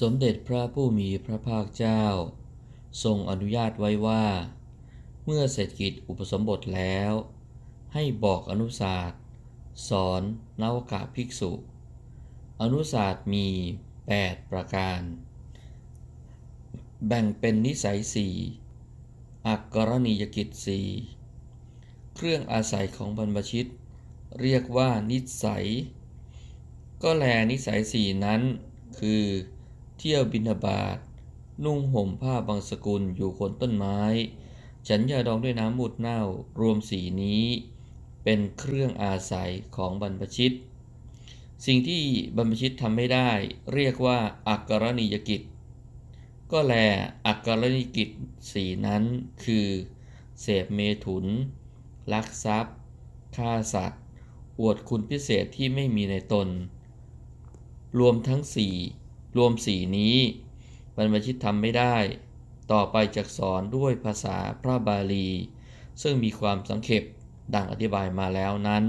สมเด็จพระผู้มีพระภาคเจ้า ทรงอนุญาตไว้ว่า เมื่อเสร็จกิจอุปสมบทแล้ว ให้บอกอนุศาสตร์สอนนวกะภิกษุ อนุศาสตร์มี 8 ประการ แบ่งเป็นนิสัยสี่อักกรณียกิจสี่เครื่องอาศัยของบรรพชิต เรียกว่านิสัย ก็แลนิสัยสี่นั้น คือ เที่ยวบินาบาตนุ่งห่มผ้าบางสกุลอยู่คนต้นไม้ ฉันยาดองด้วยน้ำมูดเน่ารวมสีนี้ เป็นเครื่องอาศัยของบรรพชิต สิ่งที่บรรพชิตทำไม่ได้ เรียกว่าอักรณียกิจ ก็แลอักรณียกิจสีนั้นคือ เสพเมถุน ลักทรัพย์ฆ่าสัตว์ อวดคุณพิเศษที่ไม่มีในตน รวมทั้งสี่ รวมสี่นี้บรรพชิตทำไม่ได้ ต่อไปจากสอนด้วยภาษาพระบาลี ซึ่งมีความสังเขปดังอธิบายมาแล้วนั้น